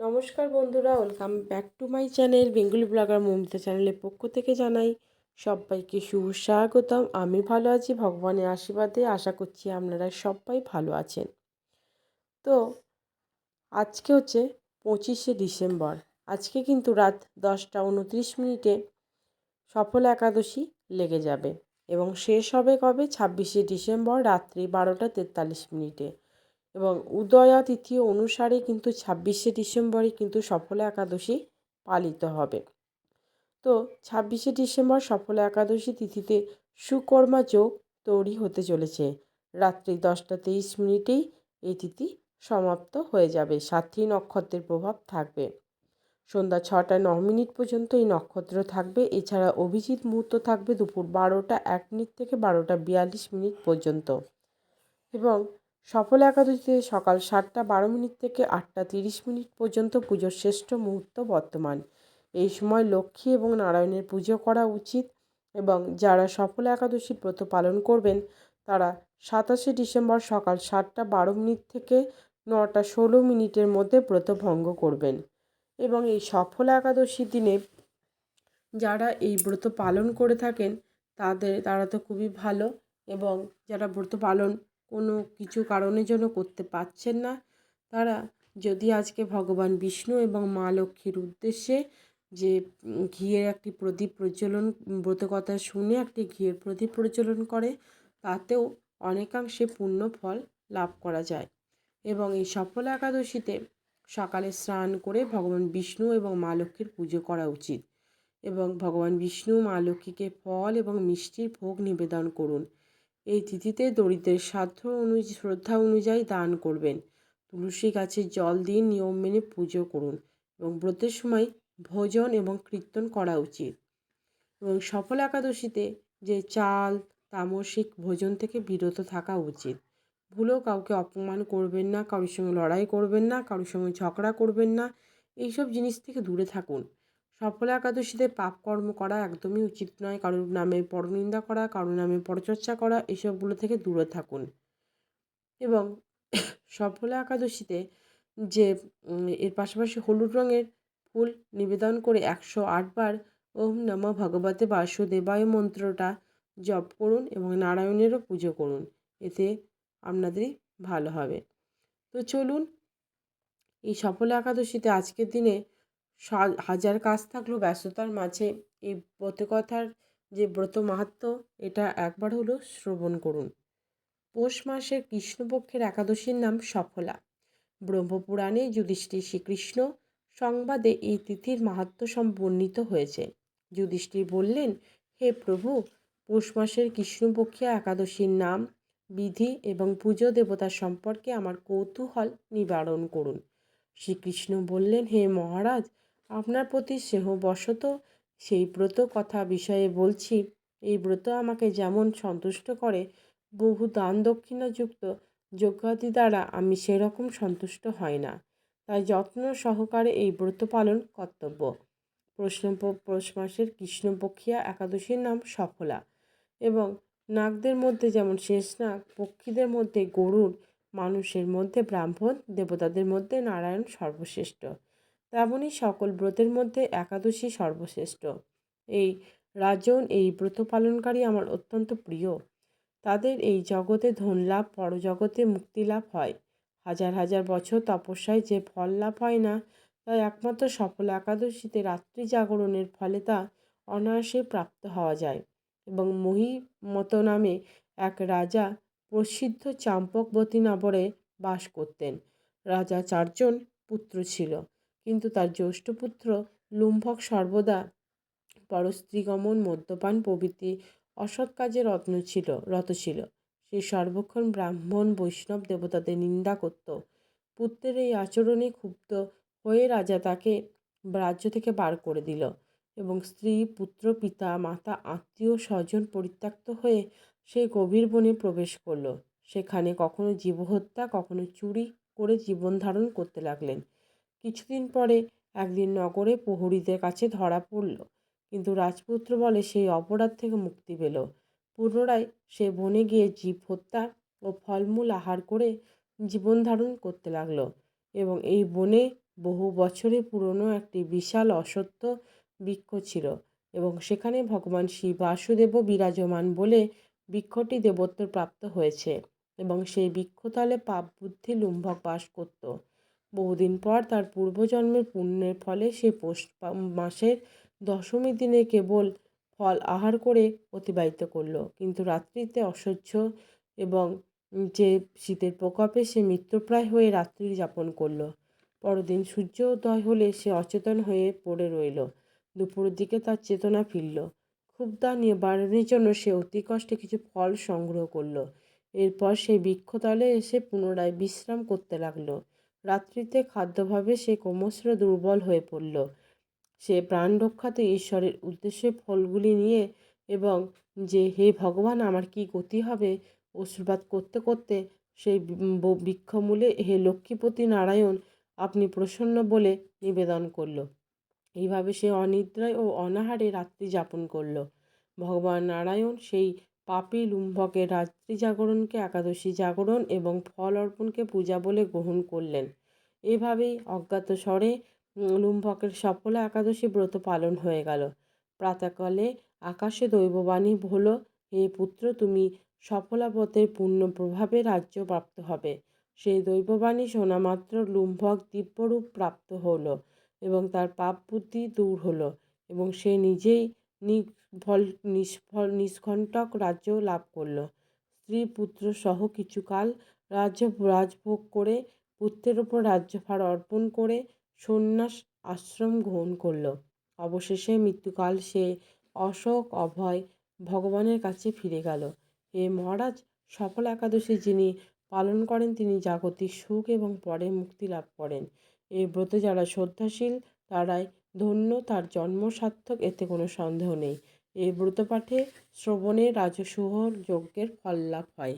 নমস্কার বন্ধুরা, welcome back to my channel Bengali vlogger Momita চ্যানেলের পক্ষ থেকে জানাই সবাইকে সুস্বাগতম আমি ভালো আছি, ভগবানের আশীর্বাদে আশা করছি আপনারা সবাই ভালো আছেন। তো আজকে হচ্ছে পঁচিশে ডিসেম্বর, আজকে কিন্তু রাত দশটা উনত্রিশ মিনিটে সফল একাদশী লেগে যাবে এবং শেষ হবে কবে? ছাব্বিশে ডিসেম্বর, রাত্রি বারোটা তেতাল্লিশ মিনিটে। এবং উদয়া তিথি অনুসারে কিন্তু ছাব্বিশে ডিসেম্বরে কিন্তু সফলা একাদশী পালিত হবে। তো ছাব্বিশে ডিসেম্বর সফলা একাদশী তিথিতে সুকর্মা যোগ তৈরি হতে চলেছে। রাত্রি দশটা তেইশ মিনিটেই এই তিথি সমাপ্ত হয়ে যাবে। সাথী নক্ষত্রের প্রভাব থাকবে। সন্ধ্যা ছটা ন মিনিট পর্যন্ত এই নক্ষত্র থাকবে। এছাড়া অভিজিৎ মুহূর্ত থাকবে দুপুর বারোটা এক মিনিট থেকে বারোটা বিয়াল্লিশ মিনিট পর্যন্ত। এবং সফল একাদশীতে সকাল সাতটা বারো মিনিট থেকে আটটা তিরিশ মিনিট পর্যন্ত পুজোর শ্রেষ্ঠ মুহূর্ত বর্তমান। এই সময় লক্ষ্মী এবং নারায়ণের পুজো করা উচিত এবং যারা সফল একাদশী ব্রত পালন করবেন, তারা সাতাশে ডিসেম্বর সকাল সাতটা বারো মিনিট থেকে নটা ষোলো মিনিটের মধ্যে ব্রত ভঙ্গ করবেন। এবং এই সফল একাদশীর দিনে যারা এই ব্রত পালন করে থাকেন, তাদের, তারা তো খুবই ভালো এবং যারা ব্রত পালন কোনো কিছু কারণের জন্য করতে পারছেন না। তারা যদি আজকে ভগবান বিষ্ণু এবং মা লক্ষ্মীর উদ্দেশ্যে যে ঘিয়ের একটি প্রদীপ প্রজ্বলন ব্রতকথা শুনে একটি ঘিয়ের প্রদীপ প্রজ্বলন করে, তাতেও অনেকাংশে পূর্ণ ফল লাভ করা যায়। এবং এই সফল একাদশীতে সকালে স্নান করে ভগবান বিষ্ণু এবং মা লক্ষ্মীর পুজো করা উচিত। এবং ভগবান বিষ্ণু মা লক্ষ্মীকে ফল এবং মিষ্টির ভোগ নিবেদন করুন। এই তিথিতে দরিদ্রের সাধ্য অনুযায়ী শ্রদ্ধা অনুযায়ী দান করবেন। তুলসী গাছে জল দিন নিয়ম মেনে পুজো করুন এবং ব্রতের সময় ভোজন এবং কীর্তন করা উচিত। এবং সফল একাদশীতে যে চাল, তামসিক ভোজন থেকে বিরত থাকা উচিত। ভুলেও কাউকে অপমান করবেন না, কারোর সঙ্গে লড়াই করবেন না, কারোর সঙ্গে ঝগড়া করবেন না, এইসব জিনিস থেকে দূরে থাকুন। সফলা একাদশীতে পাপ কর্ম করা একদমই উচিত নয়। কারোর নামে পরনিন্দা করা, কারোর নামে পরচর্চা করা, এসবগুলো থেকে দূরে থাকুন। এবং সফলা একাদশীতে যে এর পাশাপাশি হলুদ রঙের ফুল নিবেদন করে একশো আটবার ওম নম ভগবতে বাসুদেবায় মন্ত্রটা জপ করুন এবং নারায়ণেরও পুজো করুন। এতে আপনাদেরই ভালো হবে। তো চলুন, এই সফল একাদশীতে আজকের দিনে হাজার কাজ থাকলেও ব্যস্ততার মাঝে। এই ব্রতকথার যে ব্রত মাহাত্ম এটা একবার হলো শ্রবণ করুন। পৌষ মাসের কৃষ্ণপক্ষের একাদশীর নাম সফলা। ব্রহ্মপুরাণে যুধিষ্ঠির শ্রীকৃষ্ণ সংবাদে এই তিথির মাহাত্ম সম্বর্ণিত হয়েছে। যুধিষ্ঠির বললেন, হে প্রভু, পৌষ মাসের কৃষ্ণপক্ষিয়া একাদশীর নাম, বিধি এবং পুজো দেবতা সম্পর্কে আমার কৌতূহল নিবারণ করুন। শ্রীকৃষ্ণ বললেন, হে মহারাজ আপনার প্রতি স্নেহবশত সেই ব্রত কথা বিষয়ে বলছি। এই ব্রত আমাকে যেমন সন্তুষ্ট করে, বহু দান দক্ষিণাযুক্ত যজ্ঞাদি দ্বারা আমি সেরকম সন্তুষ্ট হয় না। তাই যত্ন সহকারে এই ব্রত পালন কর্তব্য। প্রশ্ন পৌষ মাসের কৃষ্ণপক্ষিয়া একাদশীর নাম সফলা এবং নাগদের মধ্যে যেমন শেষ নাগ, পক্ষীদের মধ্যে গরুড় মানুষের মধ্যে ব্রাহ্মণ, দেবতাদের মধ্যে নারায়ণ সর্বশ্রেষ্ঠ। তেমনই সকল ব্রতের মধ্যে একাদশী সর্বশ্রেষ্ঠ। এই রাজন, এই ব্রত পালনকারী আমার অত্যন্ত প্রিয়। তাদের এই জগতে ধনলাভ পরজগতে মুক্তিলাভ হয়। হাজার হাজার বছর তপস্যায় যে ফল লাভ হয় না তাই একমাত্র সফল একাদশীতে রাত্রি জাগরণের ফলে তা অনায়াসে প্রাপ্ত হওয়া যায় এবং মহিমত নামে এক রাজা প্রসিদ্ধ চাম্পকবতী নগরে বাস করতেন। রাজা চারজন পুত্র ছিল। কিন্তু তার জ্যৈষ্ঠ পুত্র লুম্ভক সর্বদা পরস্ত্রীগমন মদ্যপান প্রভৃতি অসৎ কাজে রত্ন ছিল, রত ছিল। সে সর্বক্ষণ ব্রাহ্মণ, বৈষ্ণব দেবতাদের নিন্দা করত। পুত্রের এই আচরণে ক্ষুব্ধ হয়ে রাজা তাকে রাজ্য থেকে বার করে দিল এবং স্ত্রী, পুত্র, পিতা, মাতা, আত্মীয়, স্বজন পরিত্যক্ত হয়ে সে গভীর বনে প্রবেশ করল। সেখানে কখনো জীবহত্যা, কখনো চুরি করে জীবন ধারণ করতে লাগলেন। কিছুদিন পরে একদিন নগরে প্রহরীদের কাছে ধরা পড়ল। কিন্তু রাজপুত্র বলে সেই অপরাধ থেকে মুক্তি পেল। পুনরায় সে বনে গিয়ে জীব হত্যা ও ফলমূল আহার করে জীবন ধারণ করতে লাগল এবং এই বনে বহু বছরে পুরনো একটি বিশাল অসত্য বৃক্ষ ছিল এবং সেখানে ভগবান শিব বাসুদেবও বিরাজমান বলে বৃক্ষটি দেবত্ব প্রাপ্ত হয়েছে এবং সেই বৃক্ষতলে পাপ বুদ্ধি লুম্ভক বাস করত। বহুদিন পর তার পূর্বজন্মের পুণ্যের ফলে সে পৌষ মাসের দশমী দিনে কেবল ফল আহার করে অতিবাহিত করল। কিন্তু রাত্রিতে অসহ্য এবং যে শীতের প্রকোপে সে মৃত্যুপ্রায় হয়ে রাত্রি যাপন করল। পরদিন সূর্য উদয় হলে সে অচেতন হয়ে পড়ে রইল। দুপুরের দিকে তার চেতনা ফিরল। ক্ষুব্ধা নিবারণের জন্য সে অতি কষ্টে কিছু ফল সংগ্রহ করল। এরপর সে বৃক্ষতলে এসে পুনরায় বিশ্রাম করতে লাগল। রাত্রিতে খাদ্যভাবে সে ক্রমশ দুর্বল হয়ে পড়ল। সে প্রাণ রক্ষাতে ঈশ্বরের উদ্দেশ্যে ফলগুলি নিয়ে এবং যে, হে ভগবান, আমার কি গতি হবে? আশীর্বাদ করতে করতে সেই বৃক্ষমূলে, হে লক্ষ্মীপতি নারায়ণ, আপনি প্রসন্ন বলে নিবেদন করল। এইভাবে সে অনিদ্রায় ও অনাহারে রাত্রি যাপন করল। ভগবান নারায়ণ সেই পাপী লুম্ভকের রাত্রি জাগরণকে একাদশী জাগরণ এবং ফল অর্পণকে পূজা বলে গ্রহণ করলেন। এভাবেই অজ্ঞাত স্বরে লুম্ভকের সফলা একাদশী ব্রত পালন হয়ে গেল। প্রাতঃকালে আকাশে দৈববাণী হলো হে পুত্র, তুমি সফলাবতের পূর্ণ প্রভাবে রাজ্য প্রাপ্ত হবে। সেই দৈববাণী শোনা মাত্র লুম্ভক দিব্যরূপ প্রাপ্ত হলো এবং তার পাপ বুদ্ধি দূর হলো এবং সে নিজেই নিফল নিষ্ফল নিষ্কণ্টক রাজ্য লাভ করল। স্ত্রী পুত্র সহ কিছুকাল রাজ্য রাজভোগ করে, পুত্রের ওপর রাজ্যভার অর্পণ করে সন্ন্যাস আশ্রম গ্রহণ করল। অবশেষে মৃত্যুকাল সে অশোক অভয় ভগবানের কাছে ফিরে গেল। হে মহারাজ, সফল একাদশী যিনি পালন করেন তিনি জাগতিক সুখ এবং পরে মুক্তি লাভ করেন। এই ব্রতে যারা শ্রদ্ধাশীল, তারাই ধন্য, তার জন্ম সার্থক, এতে কোনো সন্দেহ নেই। এই ব্রতপাঠে শ্রবণে রাজসূহ যজ্ঞের ফল লাভ হয়।